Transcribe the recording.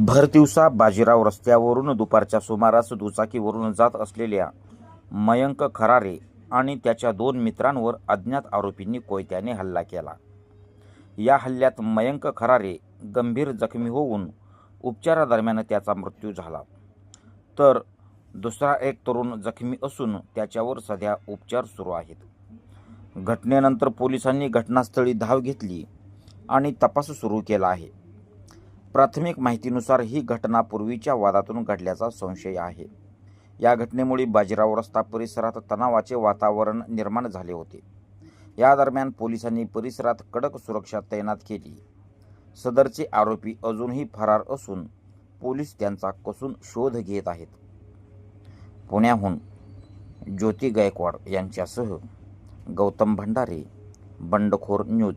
भर दिवसा बाजीराव रस्त्यावरून दुपारच्या सुमारास दुचाकीवरून जात असलेल्या मयंक खरारे आणि त्याच्या दोन मित्रांवर अज्ञात आरोपींनी कोयत्याने हल्ला केला. या हल्ल्यात मयंक खरारे गंभीर जखमी होऊन उपचारादरम्यान त्याचा मृत्यू झाला. तर दुसरा एक तरुण जखमी असून त्याच्यावर सध्या उपचार सुरू आहेत. घटनेनंतर पोलिसांनी घटनास्थळी धाव घेतली आणि तपास सुरू केला आहे. प्राथमिक माहितीनुसार ही घटना पूर्वीच्या वादातून घडल्याचा संशय आहे. या घटनेमुळे बाजीराव रस्ता परिसरात तणावाचे वातावरण निर्माण झाले होते. या दरम्यान पोलिसांनी परिसरात कडक सुरक्षा तैनात केली. सदरचे आरोपी अजूनही फरार असून पोलीस त्यांचा कसून शोध घेत आहेत. पुण्याहून ज्योती गायकवाड यांच्यासह गौतम भंडारे बंडखोर न्यूज.